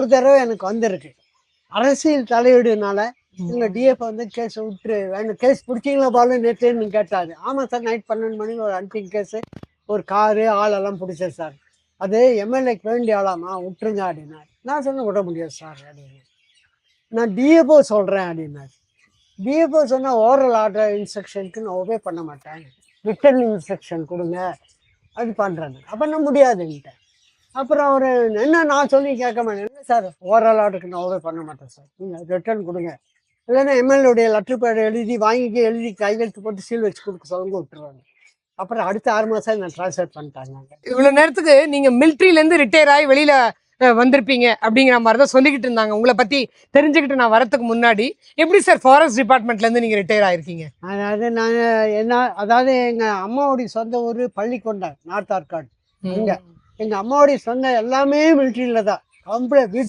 ஒரு தடவை எனக்கு வந்திருக்கு. அரசியல் தலையீடுனால எங்க டிஎஃப் வந்து கேஸ் விட்டுரு வேணும் கேஸ் பிடிச்சிங்களா பாலு நேற்றுன்னு கேட்டாரு. ஆமாம் சார் நைட் பன்னெண்டு மணிக்கு ஒரு அன்பிங் கேஸு ஒரு காரு ஆளெல்லாம் பிடிச்சேன் சார். அது எம்எல்ஏக்கு வேண்டிய ஆளாமா விட்டுருங்க அப்படின்னாரு. நான் சொன்னேன் விட முடியாது சார் அப்படின்னு நான் டிஎஃப்ஓ சொல்கிறேன் அப்படின்னாரு. டிஎஃப்ஓ சொன்னால் ஓரல் ஆர்டர் இன்ஸ்ட்ரக்ஷனுக்கு நான் ஒபே பண்ண மாட்டேன். ரிட்டன் இன்ஸ்ட்ரக்ஷன் கொடுங்க. அது பண்ணுறாங்க அப்போ நான் முடியாதுன்ட்டேன் அப்புறம் அவர் என்ன நான் சொல்லி கேட்க மாட்டேன். என்ன சார் ஓரல் ஆர்டருக்கு நான் ஒபே பண்ண மாட்டேன் சார். நீங்கள் ரிட்டர்ன் கொடுங்க. இல்லைன்னா எம்எல்ஏடைய லெட்டர் பேட் எழுதி வாங்கிக்க எழுதி கையெழுத்து போட்டு சீல் வச்சு கொடுக்க சொல்லுங்க விட்டுருவாங்க. அப்புறம் அடுத்த ஆறு மாதம் நான் ட்ரான்ஸ்ஃபர் பண்ணிட்டாங்க. இவ்வளவு நேரத்துக்கு நீங்க மிலிட்ரில இருந்து ரிட்டையர் ஆகி வெளியில வந்திருப்பீங்க அப்படிங்கிற மாதிரி தான் சொல்லிக்கிட்டு இருந்தாங்க. உங்களை பத்தி தெரிஞ்சுக்கிட்டு நான் வரதுக்கு முன்னாடி எப்படி சார் ஃபாரஸ்ட் டிபார்ட்மெண்ட்ல இருந்து நீங்க ரிட்டையர் ஆயிருக்கீங்க? அதாவது நான் என்ன அதாவது எங்கள் அம்மாவுடைய சொந்த ஊர் பள்ளிக்கொண்டை நார்த் ஆர்காட். இங்க. எங்கள் அம்மாவுடைய சொந்த எல்லாமே மிலிட்ரியில் தான். கம்ப்ளீட் வீட்டு